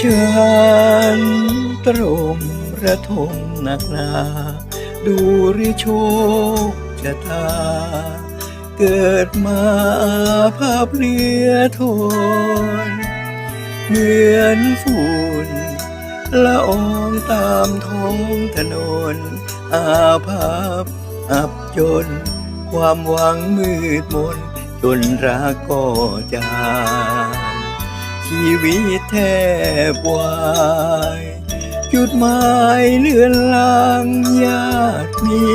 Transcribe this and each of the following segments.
ฉันตรมระทมหนักหนา ดูหริโชคชะตา เกิดมาภาพเลือทน เหมือนฝุ่นละอองตามท้องถนน อาภัพอับจน ความหวังมืดมน จนรักก็จาง ชีวิตแทบวายจุดหมายเลือนลางญาติมิ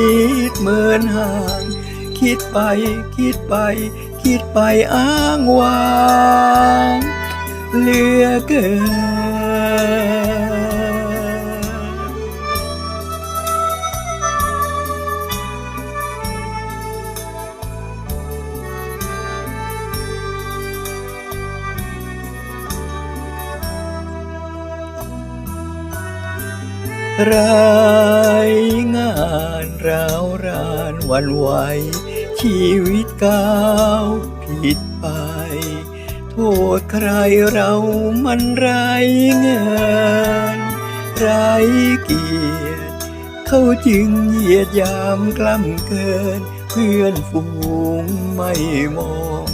ตรเมินห่าง คิดไปคิดไป คิดไปอ้างว้าง เหลือเกิน ไรงานราวรานวันไหวชีวิตก้าวผิดไป โทษใครเรามันไรเงินไรเกียรติเขาจึงเหยียดยามกล้ำเกิน เพื่อนฝูงไม่มอง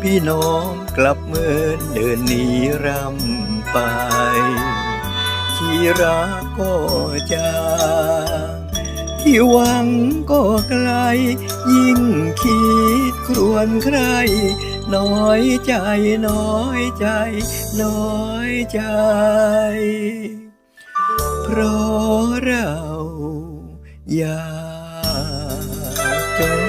พี่น้องกลับเมินเดินหนีรำไป รักก็จางที่หวังก็ไกล ยิ่งคิดครวนใคร น้อยใจน้อยใจ น้อยใจ เพราะเราอยากจน